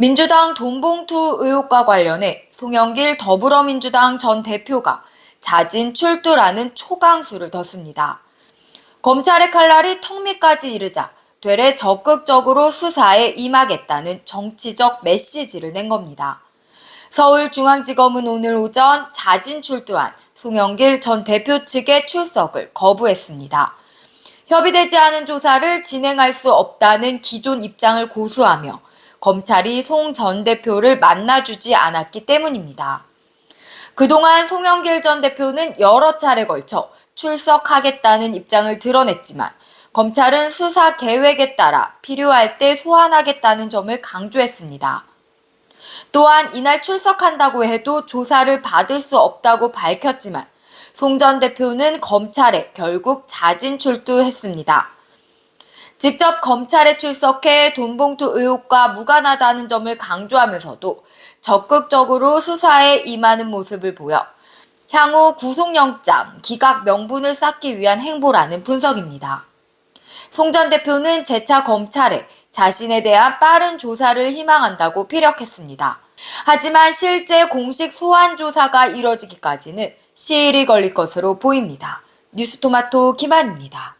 민주당 돈봉투 의혹과 관련해 송영길 더불어민주당 전 대표가 자진 출두라는 초강수를 뒀습니다. 검찰의 칼날이 턱 밑까지 이르자 되레 적극적으로 수사에 임하겠다는 정치적 메시지를 낸 겁니다. 서울중앙지검은 오늘 오전 자진 출두한 송영길 전 대표 측의 출석을 거부했습니다. 협의되지 않은 조사를 진행할 수 없다는 기존 입장을 고수하며 검찰이 송 전 대표를 만나주지 않았기 때문입니다. 그동안 송영길 전 대표는 여러 차례 걸쳐 출석하겠다는 입장을 드러냈지만 검찰은 수사 계획에 따라 필요할 때 소환하겠다는 점을 강조했습니다. 또한 이날 출석한다고 해도 조사를 받을 수 없다고 밝혔지만 송 전 대표는 검찰에 결국 자진 출두했습니다. 직접 검찰에 출석해 돈봉투 의혹과 무관하다는 점을 강조하면서도 적극적으로 수사에 임하는 모습을 보여 향후 구속영장 기각 명분을 쌓기 위한 행보라는 분석입니다. 송 전 대표는 재차 검찰에 자신에 대한 빠른 조사를 희망한다고 피력했습니다. 하지만 실제 공식 소환 조사가 이뤄지기까지는 시일이 걸릴 것으로 보입니다. 뉴스토마토 김한입니다.